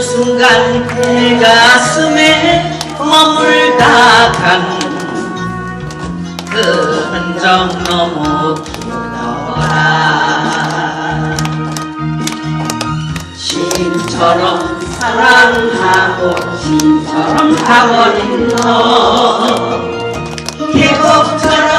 순간 내 가슴에 머물다 간그 흔적 너무 길어라 신처럼 사랑하고 신처럼 가버린 너 계곡처럼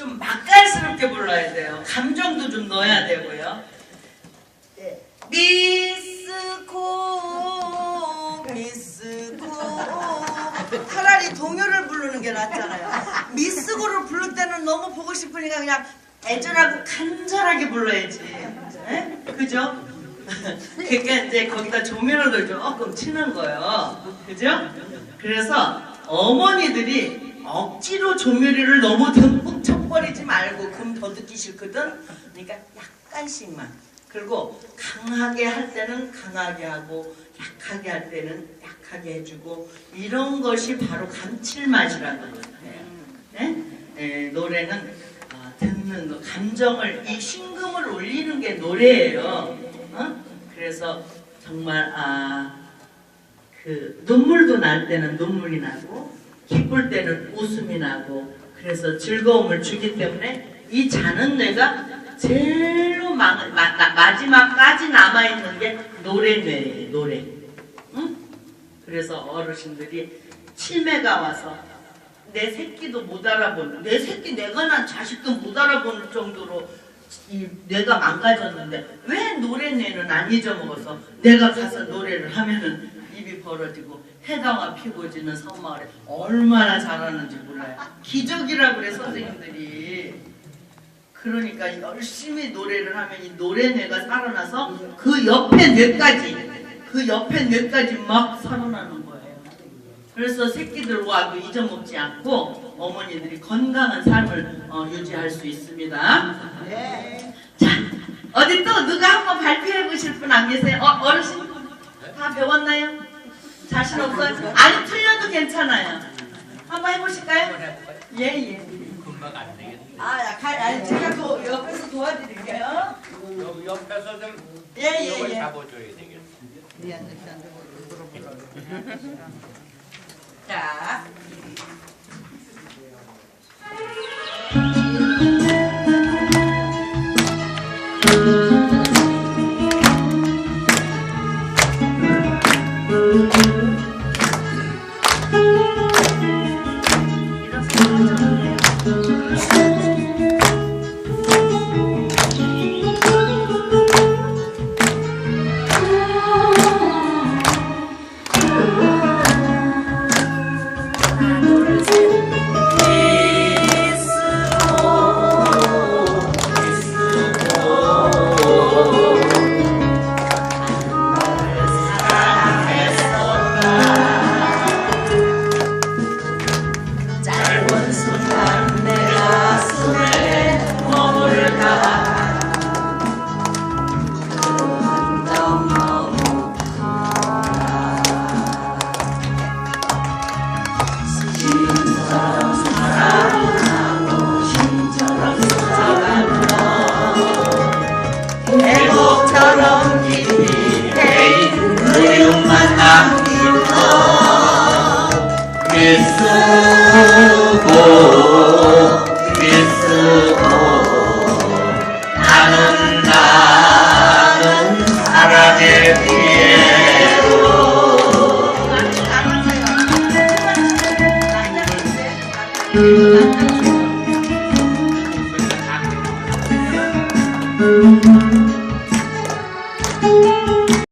좀 맛깔스럽게 불러야 돼요 감정도 좀 넣어야 되고요 네. 미스코 미스코 차라리 동요를 부르는 게 낫잖아요 미스코를 부를 때는 너무 보고 싶으니까 그냥 애절하고 간절하게 불러야지 에? 그죠? 그러니까 이제 거기다 조미료를 조금 치는 거예요 그죠? 그래서 어머니들이 억지로 조미료를 너무 듬뿍 쳐 버리지 말고 금 더 듣기 싫거든 그러니까 약간씩만 그리고 강하게 할 때는 강하게 하고 약하게 할 때는 약하게 해주고 이런 것이 바로 감칠맛이라고 해요 네? 에, 노래는 어, 듣는 거, 감정을 이 신금을 올리는 게 노래예요. 어? 그래서 정말 아, 그 눈물도 날 때는 눈물이 나고 기쁠 때는 웃음이 나고 그래서 즐거움을 주기 때문에 이 자는 뇌가 제일로 마, 마, 마, 마지막까지 남아 있는 게 노래 뇌예요. 노래. 응? 그래서 어르신들이 치매가 와서 내 새끼도 못 알아보는 내 새끼 내가 난 자식도 못 알아보는 정도로 이 뇌가 망가졌는데 왜 노래 뇌는 안 잊어먹어서 내가 가서 노래를 하면은 입이 벌어지고 해당화 피고지는 섬마을에 얼마나 잘하는지 몰라요 기적이라 그래 선생님들이 그러니까 열심히 노래를 하면 이 노래 뇌가 살아나서 그 옆에 뇌까지 그 옆에 뇌까지 막 살아나는 거예요 그래서 새끼들 와도 잊어먹지 않고 어머니들이 건강한 삶을 어, 유지할 수 있습니다. 네. 자, 어디 또 누가 한번 발표해 보실 분 안 계세요? 어, 어르신 다 배웠나요? 자신 없어요? 아니 틀려도 괜찮아요. 한번 해보실까요? 예, 예. 금방 안 되겠네. 아, 약간 아니 제가 도, 옆에서 도와드릴게요 여기 옆에서 좀 예, 예, 이걸 예. 잡아줘야 되겠네. 자 미쓰고 미쓰고 나는 나는 사랑의 피에로 음.